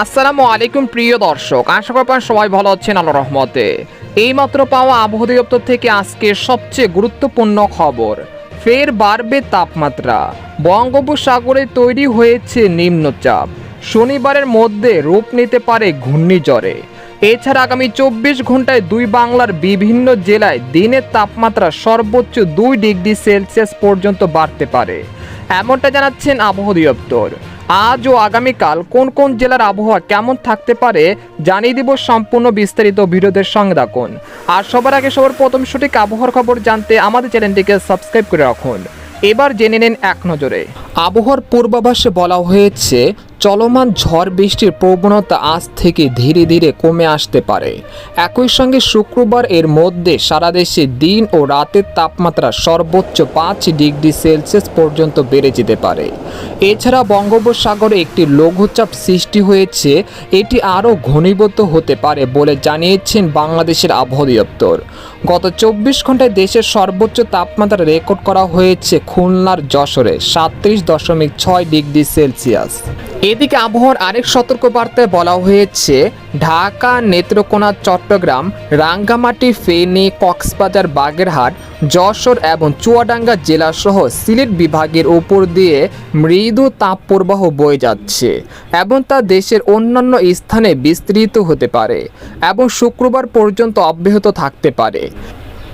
আসসালামু আলাইকুম, প্রিয় দর্শক। আশা করি সবাই ভালো আছেন আল্লাহ রহমতে। এইমাত্র পাওয়া আবহাওয়া দপ্তর থেকে আজকে সবচেয়ে গুরুত্বপূর্ণ খবর, ফের বাড়বে তাপমাত্রা। বঙ্গোপসাগরে তৈরি হয়েছে নিম্নচাপ। শনিবারের মধ্যে রূপ নিতে পারে ঘূর্ণিঝড়ে। এছাড়া আগামী চব্বিশ ঘন্টায় দুই বাংলার বিভিন্ন জেলায় দিনের তাপমাত্রা সর্বোচ্চ দুই ডিগ্রি সেলসিয়াস পর্যন্ত বাড়তে পারে। এমনটা জানাচ্ছেন আবহাওয়া দপ্তর। আজ ও আগামীকাল কোন কোন জেলার আবহাওয়া কেমন থাকতে পারে জানিয়ে দিব সম্পূর্ণ বিস্তারিত ভিডিওদের সঙ্গে রাখুন আর সবার আগে সবার প্রথম সঠিক আবহাওয়ার খবর জানতে আমাদের চ্যানেলটিকে সাবস্ক্রাইব করে রাখুন। এবার জেনে নিন এক নজরে। আবহাওয়ার পূর্বাভাসে বলা হয়েছে চলমান ঝড় বৃষ্টির প্রবণতা আজ থেকে ধীরে ধীরে কমে আসতে পারে। একই সঙ্গে শুক্রবার এর মধ্যে সারা দেশে দিন ও রাতের তাপমাত্রা সর্বোচ্চ পাঁচ ডিগ্রি সেলসিয়াস পর্যন্ত বেড়ে যেতে পারে। এছাড়া বঙ্গোপসাগরে একটি লঘুচাপ সৃষ্টি হয়েছে, এটি আরও ঘনীভূত হতে পারে বলে জানিয়েছেন বাংলাদেশের আবহাওয়া দপ্তর। গত চব্বিশ ঘন্টায় দেশের সর্বোচ্চ তাপমাত্রা রেকর্ড করা হয়েছে খুলনার যশোরে সাতত্রিশ দশমিক ছয় ডিগ্রি সেলসিয়াস। এদিকে আবহাওয়ার আরেক সতর্কবার্তায় বলা হয়েছে, ঢাকা, নেত্রকোনা, চট্টগ্রাম, রাঙ্গামাটি, ফেনী, কক্সবাজার, বাগেরহাট, যশোর এবং চুয়াডাঙ্গা জেলাসহ সিলেট বিভাগের ওপর দিয়ে মৃদু তাপপ্রবাহ বয়ে যাচ্ছে এবং তা দেশের অন্যান্য স্থানে বিস্তৃত হতে পারে এবং শুক্রবার পর্যন্ত অব্যাহত থাকতে পারে।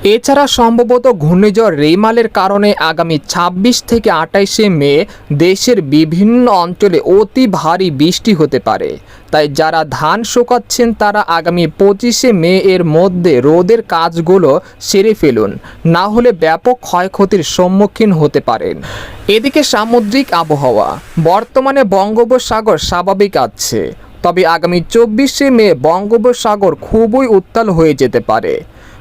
এছাড়া সম্ভবত ঘূর্ণিঝড় রেমালের কারণে আগামী ২৬ থেকে আটাইশে মে দেশের বিভিন্ন অঞ্চলে অতি ভারী বৃষ্টি হতে পারে। তাই যারা ধান শুকাচ্ছেন, তারা আগামী পঁচিশে মে এর মধ্যে রোদের কাজগুলো সেরে ফেলুন, না হলে ব্যাপক ক্ষয়ক্ষতির সম্মুখীন হতে পারেন। এদিকে সামুদ্রিক আবহাওয়া, বর্তমানে বঙ্গোপসাগর স্বাভাবিক আছে, তবে আগামী চব্বিশে মে বঙ্গোপসাগর খুবই উত্তাল হয়ে যেতে পারে।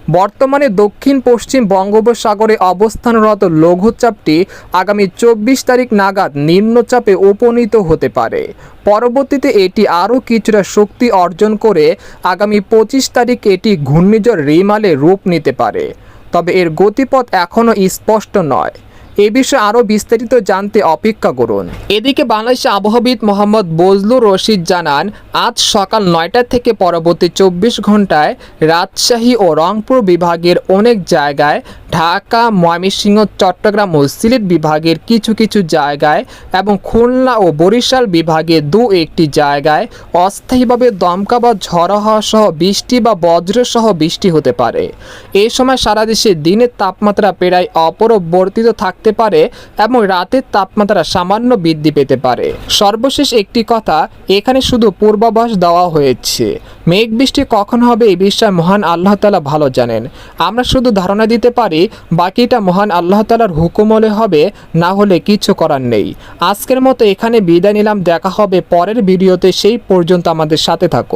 বর্তমানে দক্ষিণ পশ্চিম বঙ্গোপসাগরে অবস্থানরত লঘুচাপটি আগামী চব্বিশ তারিখ নাগাদ নিম্নচাপে উপনীত হতে পারে। পরবর্তীতে এটি আরও কিছুটা শক্তি অর্জন করে আগামী পঁচিশ তারিখ এটি ঘূর্ণিঝড় রিমালে রূপ নিতে পারে। তবে এর গতিপথ এখনও স্পষ্ট নয়। এ বিষয়ে আরও বিস্তারিত জানতে অপেক্ষা করুন। এদিকে বাংলাদেশের আবহাওয়াবিদ মোহাম্মদ বজলুর রশিদ জানান, আজ সকাল নয়টা থেকে পরবর্তী চব্বিশ ঘন্টায় রাজশাহী ও রংপুর বিভাগের অনেক জায়গায় ঢাকা, ময়মনসিংহ, চট্টগ্রাম ও সিলেট বিভাগের কিছু কিছু জায়গায় এবং খুলনা ও বরিশাল বিভাগের দু একটি জায়গায় অস্থায়ীভাবে দমকা বা ঝড়ো হওয়া সহ বৃষ্টি বা বজ্র সহ বৃষ্টি হতে পারে। এই সময় সারা দেশে দিনের তাপমাত্রা প্রায় অপরিবর্তিত থাকতে পারে এবং রাতের তাপমাত্রা সামান্য বৃদ্ধি পেতে পারে। সর্বশেষ একটি কথা, এখানে শুধু পূর্বাভাস দেওয়া হয়েছে। মেঘ বৃষ্টি কখন হবে এই বিষয়ে মহান আল্লাহ তালা ভালো জানেন। আমরা শুধু ধারণা দিতে পারি, বাকিটা মহান আল্লাহ তালার হুকুম হলে হবে, না হলে কিছু করার নেই। আজকের মতো এখানে বিদায় নিলাম, দেখা হবে পরের ভিডিওতে, সেই পর্যন্ত আমাদের সাথে থাকুন।